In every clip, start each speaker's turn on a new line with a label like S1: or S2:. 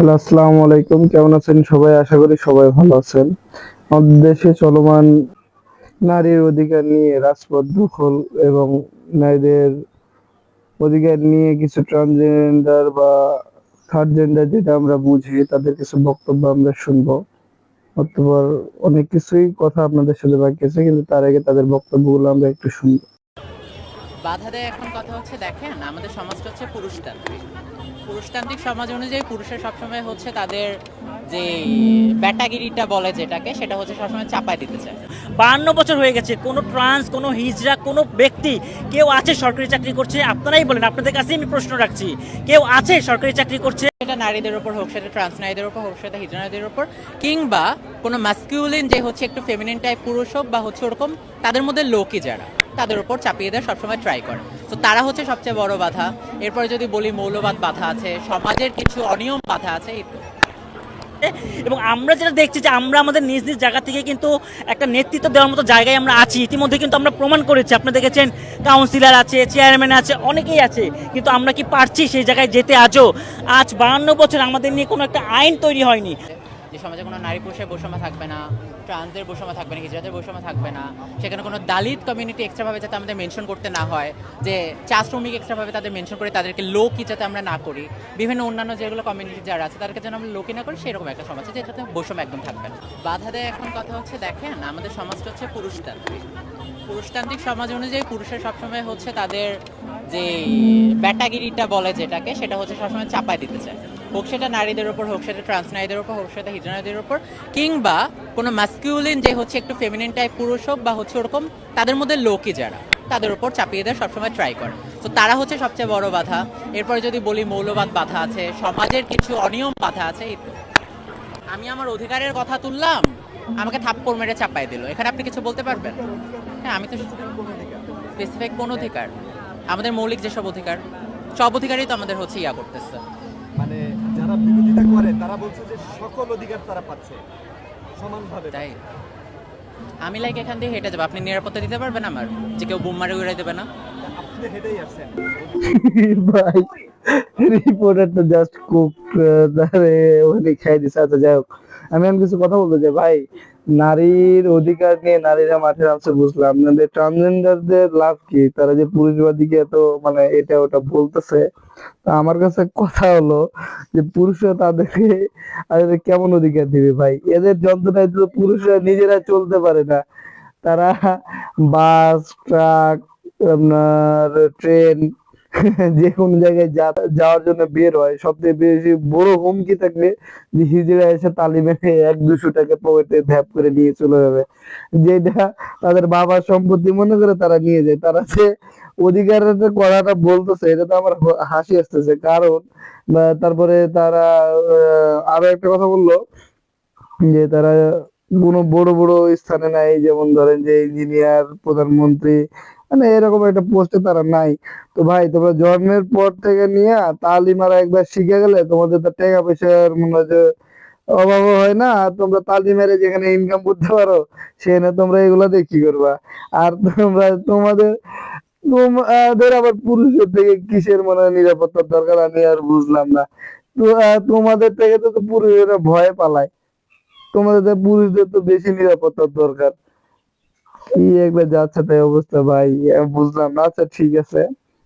S1: Hello, আসসালামু আলাইকুম। কেমন আছেন সবাই? আশা করি সবাই ভালো আছেন। আমাদের দেশে চলমান নারীর অধিকার নিয়ে রাজপথ দখল এবং নারীদের অধিকার নিয়ে কিছু ট্রান্সজেন্ডার বা থার্ড জেন্ডার যেটা আমরা বুঝি, তাদের কিছু বক্তব্য আমরা শুনব। অতঃপর অনেক কিছুই কথা আপনাদের সাথে বাকি আছে, কিন্তু তার আগে তাদের বক্তব্যগুলো আমরা একটু শুনব।
S2: বাধা দেয় এখন কথা হচ্ছে, দেখেন, আমাদের সমাজটা হচ্ছে পুরুষতান্ত্রিক। পুরুষতান্ত্রিক সমাজ অনুযায়ী পুরুষের সবসময় হচ্ছে তাদের যে ব্যাটাগিরিটা বলে যেটাকে সেটা হচ্ছে সবসময় চাপায় দিতে চায়।
S3: বাহান্ন বছর হয়ে গেছে কোনো ট্রান্স কোনো হিজড়া কোনো ব্যক্তি কেউ আছে সরকারি চাকরি করছে আপনারাই বলেন আপনাদের কাছে আমি প্রশ্ন রাখছি কেউ আছে সরকারি চাকরি করছে?
S2: সেটা নারীদের উপর হোক সেটা ট্রান্স নারীদের উপর হোক সেটা হিজড়া নারীদের উপর কিংবা কোনো মাস্কিউলিন যে হচ্ছে একটু ফেমিনিন টাইপ পুরুষ হোক বা হচ্ছে ওরকম তাদের মধ্যে লোকই যারা। তাদের উপর চাপিয়ে দেওয়ার সবসময় ট্রাই করে। তো তারা হচ্ছে সবচেয়ে বড় বাধা। এরপরে যদি বলি মৌলবাদ বাধা আছে, সমাজের কিছু অনিয়ম বাধা আছে
S3: এবং আমরা যেটা দেখছি যে আমরা আমাদের নিজ নিজ জায়গা থেকে কিন্তু একটা নেতৃত্ব দেওয়ার মতো জায়গায় আমরা আছি। ইতিমধ্যে কিন্তু আমরা প্রমাণ করেছি। আপনি দেখেছেন কাউন্সিলর আছে চেয়ারম্যান আছে, অনেকেই আছে। কিন্তু আমরা কি পারছি সেই জায়গায় যেতে আজও? আজ বাহান্ন বছর আমাদের নিয়ে কোনো একটা আইন তৈরি হয়নি।
S2: যে সমাজে কোনো নারী পুরুষের বৈষম্য থাকবে না, ট্রান্সদের বৈষম্য থাকবে না হিজড়াদের বৈষম্য থাকবে না, সেখানে কোনো দালিত কমিউনিটি এক্সট্রাভাবে যাতে আমাদের মেনশন করতে না হয়, যে চা শ্রমিক এক্সট্রাভাবে তাদের মেনশন করে তাদেরকে লোকই যাতে আমরা না করি, বিভিন্ন অন্যান্য যেগুলো কমিউনিটি যারা আছে, তাদেরকে যেন আমরা লোকই না করি, সেরকম একটা সমাজ আছে যেটাতে বৈষম্য একদম থাকবে না। বাধা দেয় এখন কথা হচ্ছে, দেখেন, আমাদের সমাজটা হচ্ছে পুরুষতান্ত্রিক। পুরুষতান্ত্রিক সমাজ অনুযায়ী পুরুষের সবসময় হচ্ছে তাদের যে ব্যাটাগিরিটা বলে যেটাকে, সেটা হচ্ছে সবসময় চাপায় দিতে চায়। হোক সেটা নারীদের উপর হোক, সেটা ট্রান্স নারীদের উপর হোক, সেটা হিজড়া নারীদের উপর, কিংবা কোনো মাস্কিউলিন যে হচ্ছে একটু ফেমিনিন টাইপ পুরুষ হোক বা হচ্ছে ওরকম, তাদের মধ্যে লোকই যারা, তাদের উপর চাপিয়ে দেওয়ার সবসময় ট্রাই করে। তো তারা হচ্ছে সবচেয়ে বড় বাধা। এরপরে যদি বলি মৌলবাদ বাধা আছে, সমাজের কিছু অনিয়ম বাধা আছে। আমি আমার অধিকারের কথা তুললাম, আমাকে থাপ্পড় মেরে চাপাই দিল। এখানে আপনি কিছু বলতে পারবেন? হ্যাঁ আমি তো স্পেসিফিক কোন অধিকার? আমাদের মৌলিক যেসব অধিকার, সব অধিকারই তো আমাদের হচ্ছে ইয়া করতেছে।
S4: মানে যারা বিরোধিতা করে তারা বলছে যে সকল অধিকার তারা পাচ্ছে। সমানভাবে।
S2: তাই? আমি লাইক এখান দিয়ে হেঁটে যাব। আপনি নিরাপত্তা দিতে পারবেন আমার? যে কেউ বোম মারে উড়াই দেবে না?
S4: আপনি হেঁটেই আসছেন।
S1: ভাই রিপোর্টারটা জাস্ট কুক তারে ওখানে খাই দিছে। আচ্ছা যাই হোক। আমি এমন কিছু কথা বলতে চাই ভাই নারীর অধিকার নিয়ে নারীরা মাঠে নামছে, বুঝলাম আপনাদের ট্রান্সজেন্ডারদের লাভ কি? তারা যে পুরুষবাদীকে এত মানে এটা ওটা বলতেছে, তা আমার কাছে কথা হলো যে পুরুষরা তাদেরকে তাদের কেমন অধিকার দিবে ভাই? এদের যন্ত্রণায় তো পুরুষরা নিজেরা চলতে পারে না। তারা বাস, ট্রাক, আপনার ট্রেন যে কোনো জায়গায় যাওয়ার জন্য বের হয়। সবথেকে বেশি বড় হুমকি থাকবে যে হিজড়া এসে তালি মেরে এক দুশো টাকা পকেটে ধ্যাপ করে নিয়ে চলে যাবে। যেটা তাদের বাবার সম্পত্তি মনে করে তারা নিয়ে যায়। তারা যে অধিকারের যে কথাটা বলতেছে, এটা তো আমার হাসি আসতেছে। কারণ তারপরে তারা আরও একটা কথা বলল, যে তারা কোনো বড় বড় স্থানে নাই। যেমন ধরেন যে ইঞ্জিনিয়ার, প্রধানমন্ত্রী মানে এরকম একটা পোস্টে তারা নাই। তো ভাই, তোমরা জন্মের পর থেকে নিয়ে তালিম আর একবার শিখে গেলে তোমাদের তো টাকা পয়সার মনে যে অভাব হয় না। তোমরা তালি মেরে যেখানে ইনকাম করতে পারো, সেখানে তোমরা এগুলা দিয়ে কি করবা? আর তোমরা, তোমাদের তোমাদের আবার পুরুষের থেকে কিসের মনে হয় নিরাপত্তার দরকার? আমি আর বুঝলাম না। তো তোমাদের থেকে তো পুরুষেরা ভয় পালায়। তোমাদের পুরুষদের তো বেশি নিরাপত্তার দরকার। কি একবার যাচ্ছে তাই অবস্থা ভাই বুঝলাম না। আচ্ছা ঠিক আছে।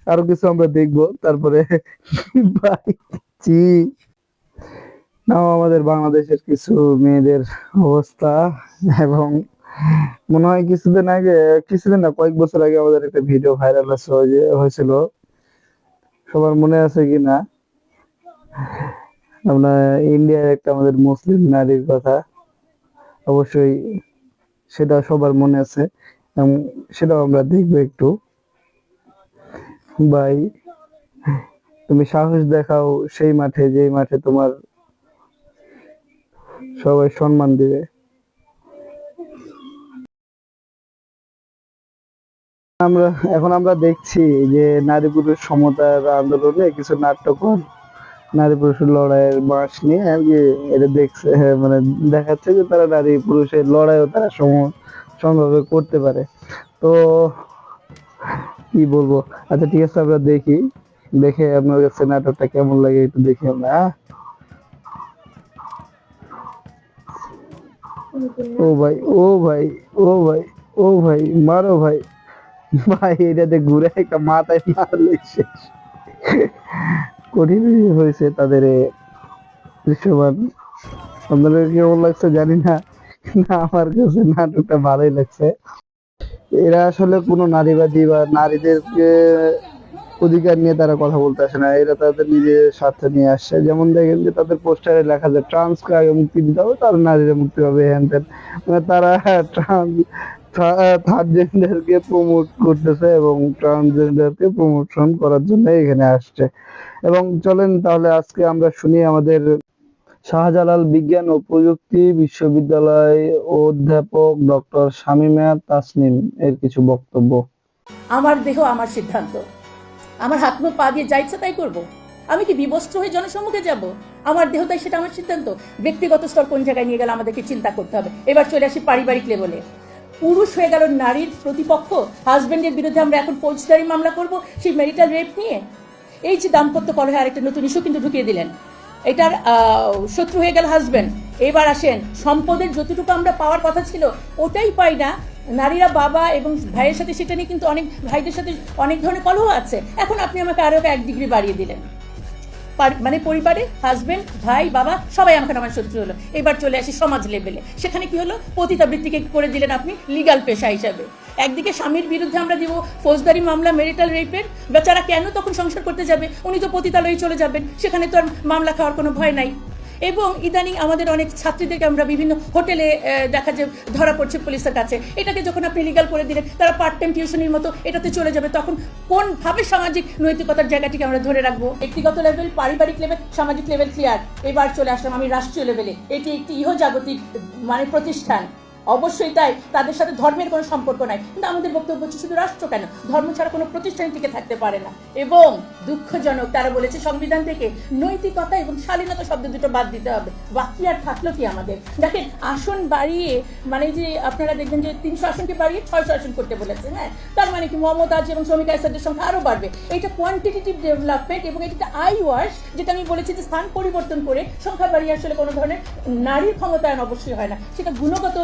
S1: আরও কিছু আমরা দেখব। তারপরে ভাই জি নাও, আমাদের বাংলাদেশের কিছু মেয়েদের অবস্থা। এবং মনে হয় কিছুদিন আগে, কিছুদিন না, কয়েক বছর আগে আমাদের একটা ভিডিও ভাইরাল হয়েছিল। সবার মনে আছে কিনা আমরা ইন্ডিয়ার একটা আমাদের মুসলিম নারীর কথা। অবশ্যই সেটা সবার মনে আছে সেটাও আমরা দেখব একটু। ভাই, তুমি সাহস দেখাও সেই মাঠে, যেই মাঠে তোমার সবাই সম্মান দিবে। আমরা, এখন আমরা দেখছি যে নারী পুরুষ সমতার আন্দোলনে কিছু নাট্যকর নারী পুরুষের লড়াইয়ের মাস নিয়ে আর কি এটা দেখছে হ্যাঁ, মানে দেখাচ্ছে যে তারা নারী পুরুষের লড়াইও তারা সম সমভাবে করতে পারে। তো কি বলব? আচ্ছা ঠিক আছে, আমরা দেখি। দেখে আপনার কাছে নাটকটা কেমন লাগে একটু দেখি আমরা ও ভাই ও ভাই ও ভাই ও ভাই, মারো ভাই। ভাই, এটাতে ঘুরে একটা মাথায় মারলে শেষ। কঠিন হয়েছে তাদের দৃশ্যমান। আপনাদের কেমন লাগছে জানি না না আমার কাছে নাটকটা ভালোই লাগছে। এরা আসলে কোনো নারীবাদী বা নারীদেরকে অধিকার নিয়ে তারা কথা বলতে আসে না, এরা তাদের নিজের স্বার্থ নিয়ে আসছে যেমন দেখেন যে তাদের পোস্টারে লেখা যায় ট্রান্সকে আগে মুক্তি দিতে হবে? তার নারীরা মুক্তি পাবে হ্যান মানে তারা ট্রান্স থার্ড জেন্ডারকে প্রমোট করতেছে এবং ট্রান্সজেন্ডারকে প্রমোশন করার জন্য এখানে আসছে। এবং চলেন তাহলে আজকে আমরা শুনি আমাদের শাহজালাল বিজ্ঞান ও প্রযুক্তি বিশ্ববিদ্যালয় অধ্যাপক ডক্টর শামিমা তাসনিম এর কিছু বক্তব্য।
S5: আমার দেহ, আমার সিদ্ধান্ত। আমার হাত মুখ, পা দিয়ে যা ইচ্ছা তাই করব। আমি কি বিবস্ত্র হয়ে জনসম্মুখে যাব? আমার দেহ তাই, সেটা আমার সিদ্ধান্ত। ব্যক্তিগত স্তর কোন জায়গায় নিয়ে গেলে আমাদেরকে চিন্তা করতে হবে। এবার চলে আসি পারিবারিক লেভেলে পুরুষ হয়ে গেল নারীর প্রতিপক্ষ। হাজবেন্ডের বিরুদ্ধে আমরা এখন ফৌজদারি মামলা করব, সেই মেরিটাল রেপ নিয়ে। এই যে দাম্পত্য কলহে আরেকটা নতুন ইস্যু কিন্তু ঢুকিয়ে দিলেন। এটার শত্রু হয়ে গেল হাজবেন্ড এবার আসেন, সম্পদের যতটুকু আমরা পাওয়ার কথা ছিল, ওটাই পাই না। নারীরা বাবা এবং ভাইয়ের সাথে সেটা নিয়ে কিন্তু অনেক ভাইদের সাথে অনেক ধরনের কলহ আছে। এখন আপনি আমাকে আরও এক ডিগ্রি বাড়িয়ে দিলেন। মানে পরিবারে হাজবেন্ড ভাই, বাবা, সবাই আমাকে আমার শত্রু হলো। এবার চলে আসি সমাজ লেভেলে সেখানে কি হলো? পতিতাবৃত্তিকে করে দিলেন আপনি? লিগাল পেশা হিসাবে। একদিকে স্বামীর বিরুদ্ধে আমরা দিব ফৌজদারি মামলা মেরিটাল রেপের বেচারা কেন তখন সংসার করতে যাবে? উনি তো পতিতালয়ে চলে যাবেন। সেখানে তো আর মামলা খাওয়ার কোনো ভয় নাই। এবং ইদানিং আমাদের অনেক ছাত্রীদেরকে আমরা বিভিন্ন হোটেলে দেখা যে ধরা পড়ছে পুলিশের কাছে। এটাকে যখন আপনি লিগাল করে দিলেন, তারা পার্ট টাইম টিউশনের মতো এটাতে চলে যাবে, তখন কোনভাবে সামাজিক নৈতিকতার জায়গাটিকে আমরা ধরে রাখব? ব্যক্তিগত লেভেল পারিবারিক লেভেল সামাজিক লেভেল ক্লিয়ার এবার চলে আসলাম আমি রাষ্ট্রীয় লেভেলে এটি একটি ইহজাগতিক মানে প্রতিষ্ঠান। অবশ্যই তাই, তাদের সাথে ধর্মের কোনো সম্পর্ক নাই। কিন্তু আমাদের বক্তব্য হচ্ছে শুধু রাষ্ট্র কেন? ধর্ম ছাড়া কোনো প্রতিষ্ঠান টিকে থাকতে পারে না। এবং দুঃখজনক, তারা বলেছে সংবিধান থেকে নৈতিকতা এবং শালীনতা শব্দ দুটো বাদ দিতে হবে। বাকি আর থাকল কি আমাদের? দেখেন, আসন বাড়িয়ে মানে যে আপনারা দেখবেন যে তিনশো আসনকে বাড়িয়ে ছয়শো আসন করতে বলেছে হ্যাঁ? তার মানে কি মমতাজ এবং শ্রমিক আইসাদের সংখ্যা আরও বাড়বে। এটা কোয়ান্টিটেটিভ ডেভেলপমেন্ট এবং এটা আই ওয়াশ যেটা আমি বলেছি যে স্থান পরিবর্তন করে সংখ্যা বাড়িয়ে আসলে কোনো ধরনের নারীর ক্ষমতায়ন অবশ্যই হয় না। সেটা গুণগত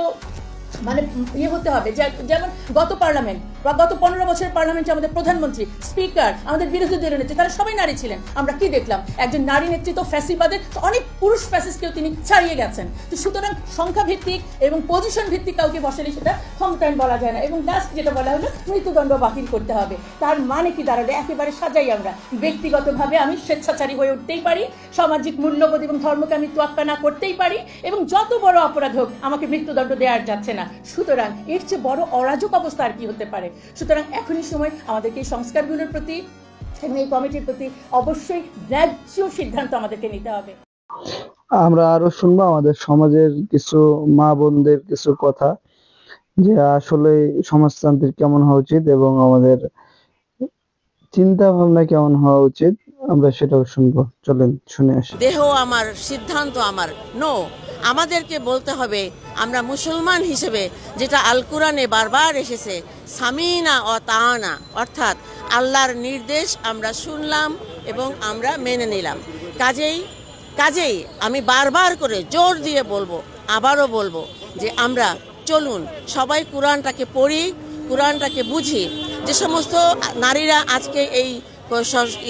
S5: মানে ইয়ে হতে হবে যেমন গত পার্লামেন্ট গত পনেরো বছরের পার্লামেন্টে আমাদের প্রধানমন্ত্রী, স্পিকার, আমাদের বিরোধী দলীয় নেত্রী তারা সবাই নারী ছিলেন। আমরা কি দেখলাম? একজন নারী নেতৃত্ব ফ্যাসিবাদের অনেক পুরুষ ফ্যাসিস্টকেও তিনি ছাড়িয়ে গেছেন। তো সুতরাং সংখ্যা ভিত্তিক এবং পজিশন ভিত্তিক কাউকে বসালে সেটা ক্ষমতায়ন বলা যায় না। এবং লাস্ট যেটা বলা হলো, মৃত্যুদণ্ড বাতিল করতে হবে। তার মানে কি দাঁড়াল? একেবারে সাজাই আমরা। ব্যক্তিগতভাবে আমি স্বেচ্ছাচারী হয়ে উঠতেই পারি, সামাজিক মূল্যবোধ এবং ধর্মকে আমি তোয়াক্কা না করতেই পারি, এবং যত বড় অপরাধ হোক, আমাকে মৃত্যুদণ্ড দেওয়া যাচ্ছে না। সুতরাং এর চেয়ে বড় অরাজক অবস্থা আর কি হতে পারে? সুতরাং এখনই সময় আমাদেরকে এই সংস্কারগুলোর প্রতি এবং এই কমিটির প্রতি অবশ্যই ন্যায্য সিদ্ধান্ত আমাদেরকে নিতে হবে।
S1: আমরা আরও শুনব আমাদের সমাজের কিছু মা বোনদের কিছু কথা যে আসলে সমাজতান্ত্রিক কেমন হওয়া উচিত এবং আমাদের চিন্তা ভাবনা কেমন হওয়া উচিত আমরা সেটাও শুনব। চলেন শুনে আসি।
S6: দেহ আমার সিদ্ধান্ত আমার। নো আমাদেরকে বলতে হবে আমরা মুসলমান হিসেবে যেটা আল কোরআনে বারবার এসেছে, সামিনা ও তাহানা অর্থাৎ আল্লাহর নির্দেশ আমরা শুনলাম এবং আমরা মেনে নিলাম। কাজেই কাজেই আমি বারবার করে জোর দিয়ে বলব, আবারও বলব যে আমরা চলুন, সবাই কোরআনটাকে পড়ি, কোরআনটাকে বুঝি। যে সমস্ত নারীরা আজকে এই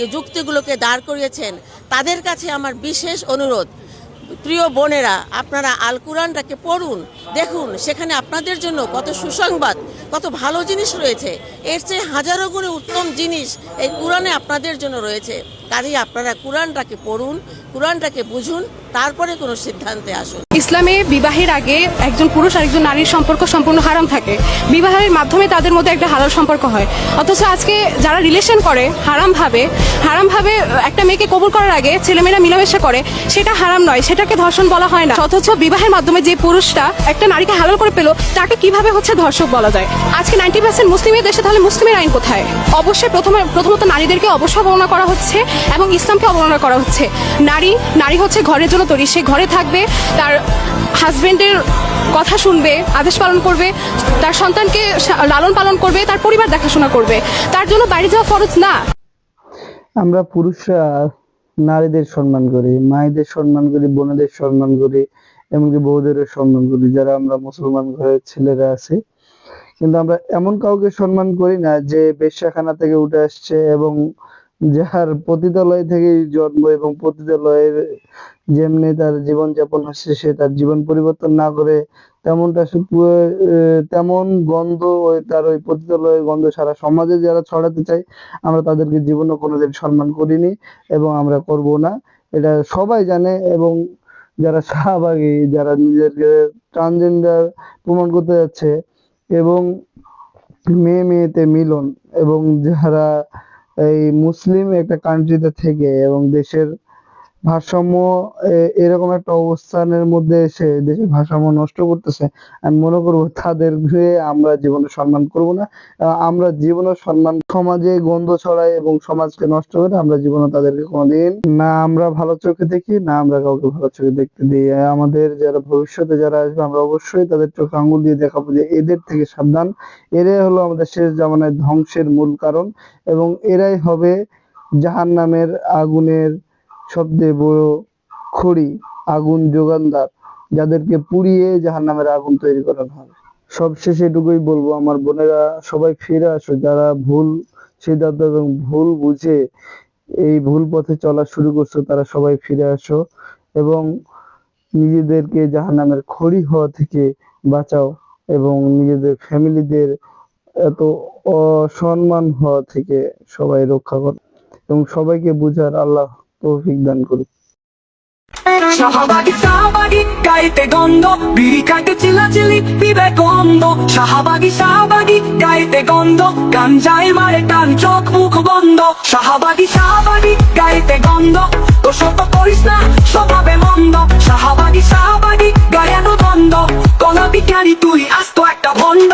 S6: এই যুক্তিগুলোকে দাঁড় করিয়েছেন, তাদের কাছে আমার বিশেষ অনুরোধ প্রিয় বোনেরা, আপনারা আল কোরআনটাকে পড়ুন, দেখুন, সেখানে আপনাদের জন্য কত সুসংবাদ, কত ভালো জিনিস রয়েছে। এর চেয়ে হাজারো গুণে উত্তম জিনিস এই কোরআনে আপনাদের জন্য রয়েছে। কাজেই আপনারা কোরআনটাকে পড়ুন, কোরআনটাকে বুঝুন, তারপরে কোনো সিদ্ধান্তে আসুন।
S7: ইসলামে বিবাহের আগে একজন পুরুষ আর একজন নারীর সম্পর্ক সম্পূর্ণ হারাম থাকে। বিবাহের মাধ্যমে তাদের মধ্যে একটা হালাল সম্পর্ক হয়। অথচ আজকে যারা রিলেশন করে হারামভাবে হারামভাবে একটা মেয়েকে কবুল করার আগে ছেলেমেয়েরা মিলামেশা করে, সেটা হারাম নয়, সেটাকে ধর্ষণ বলা হয় না। অথচ বিবাহের মাধ্যমে যে পুরুষটা একটা নারীকে হালাল করে পেল, তাকে কীভাবে হচ্ছে ধর্ষক বলা যায়? আজকে নাইনটি পার্সেন্ট মুসলিমের দেশে তাহলে মুসলিমের আইন কোথায়? অবশ্যই প্রথমে, প্রথমত নারীদেরকে অবমাননা করা হচ্ছে এবং ইসলামকে অবমাননা করা হচ্ছে। নারী নারী হচ্ছে ঘরের জন্য তৈরি। সে ঘরে থাকবে, তার হাজবেন্ডের কথা শুনবে, আদেশ পালন করবে, তার সন্তানকে লালন পালন করবে, তার পরিবার দেখাশোনা করবে। তার জন্য বাইরে যাওয়া ফরজ না।
S1: আমরা পুরুষরা নারীদের সম্মান করি, মায়েদের সম্মান করি, বোনেদের সম্মান করি, এমনকি বউদেরও সম্মান করি, যারা আমরা মুসলমান ঘরের ছেলেরা আছি। কিন্তু আমরা এমন কাউকে সম্মান করি না যে বেশ্যাখানা থেকে উঠে আসছে এবং যার পতিতালয় থেকেই জন্ম এবং পতিতালয়ের যেমনি তার জীবন যাপন হচ্ছে, সে তার জীবন পরিবর্তন না করে তেমনটা তেমন গন্ধ ওই তার ওই পতিতালয়ের গন্ধ সারা সমাজে যারা ছড়াতে চায়, আমরা তাদেরকে জীবনে কোনোদিন সম্মান করিনি এবং আমরা করব না। এটা সবাই জানে এবং যারা শাহবাগী, যারা নিজেদেরকে ট্রান্সজেন্ডার প্রমাণ করতে যাচ্ছে এবং মেয়ে মেয়েতে মিলন এবং যারা এই মুসলিম একটা কান্ট্রিতে থেকে এবং দেশের ভারসাম্য এরকম একটা অবস্থানের মধ্যে এসে দেশের ভারসাম্য নষ্ট করতেছে, আমি মনে করব তাদেরকে আমরা জীবনে সম্মান করব না। আমরা জীবনে সম্মান, সমাজে গন্ধ ছড়াই এবং সমাজকে নষ্ট করে আমরা জীবনে তাদেরকে কোনোদিন না আমরা ভালো চোখে দেখি, না আমরা কাউকে ভালো চোখে দেখতে দিই। আমাদের যারা ভবিষ্যতে যারা আসবে, আমরা অবশ্যই তাদের চোখে আঙ্গুল দিয়ে দেখাবো যে এদের থেকে সাবধান। এরাই হলো আমাদের শেষ জামানায় ধ্বংসের মূল কারণ এবং এরাই হবে জাহান্নামের আগুনের সবচেয়ে বড় খড়ি, আগুন যোগানদার যাদেরকে পুড়িয়ে জাহান্নামের আগুন তৈরি করানো হবে সবশেষে এটুকুই বলব, আমার বোনেরা সবাই ফিরে আসো, যারা ভুল সিদ্ধান্ত এবং ভুল বুঝে এই ভুল পথে চলা শুরু করছ, তারা সবাই ফিরে আসো এবং নিজেদেরকে জাহান্নামের খড়ি হওয়া থেকে বাঁচাও এবং নিজেদের ফ্যামিলিদের এত অসম্মান হওয়া থেকে সবাই রক্ষা করো এবং সবাইকে বুঝার আল্লাহ তৌফিক দান করুক
S8: শাহবাগি শাহবাগি গাইতে গন্ধ, বিড়ি খাইতে চিল্লাচিল্লি পিবে গন্ধ শাহবাগি শাহবাগি গাইতে গন্ধ গাঞ্জাই মারে টান, চোখ মুখ বন্ধ। শাহবাগি শাহবাগি গাইতে গন্ধ তো শত করিস না, স্বভাবে মন্দ। শাহবাগি শাহবাগি গায়ানো বন্ধ কলা বিজ্ঞানী তুই আস্ত একটা ভণ্ড।